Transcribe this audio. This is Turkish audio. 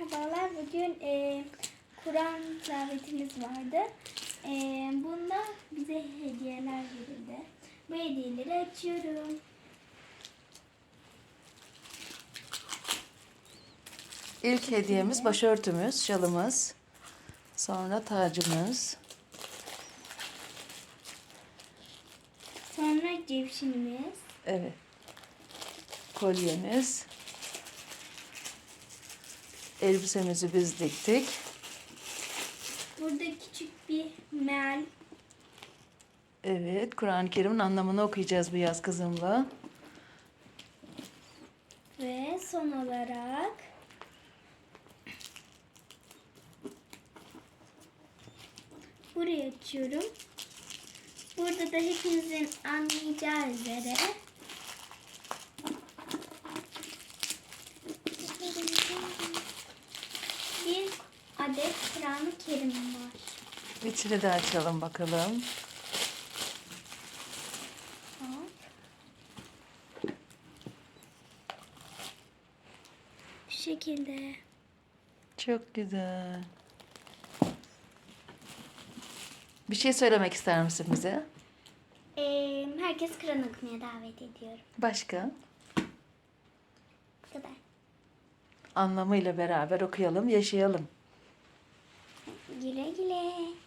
Merhabalar. Bugün e, Kur'an tilavetimiz vardı. E, bunda bize hediyeler verildi. Bu hediyeleri açıyorum. İlk hediyemiz başörtümüz, şalımız. Sonra tacımız. Sonra cevşinimiz. Evet. Kolyemiz. Elbisemizi biz diktik. Burada küçük bir meal. Evet, Kur'an-ı Kerim'in anlamını okuyacağız bu yaz kızımla. Ve son olarak burayı açıyorum. Burada da hepinizin anlayacağı üzere bir adet Kur'an-ı Kerim var. İçini de açalım bakalım. Hop. Bu şekilde. Çok güzel. Bir şey söylemek ister misin bize? Ee, herkes Kur'an okumaya davet ediyorum. Başka? Bu kadar. Anlamıyla beraber okuyalım, yaşayalım. Güle güle.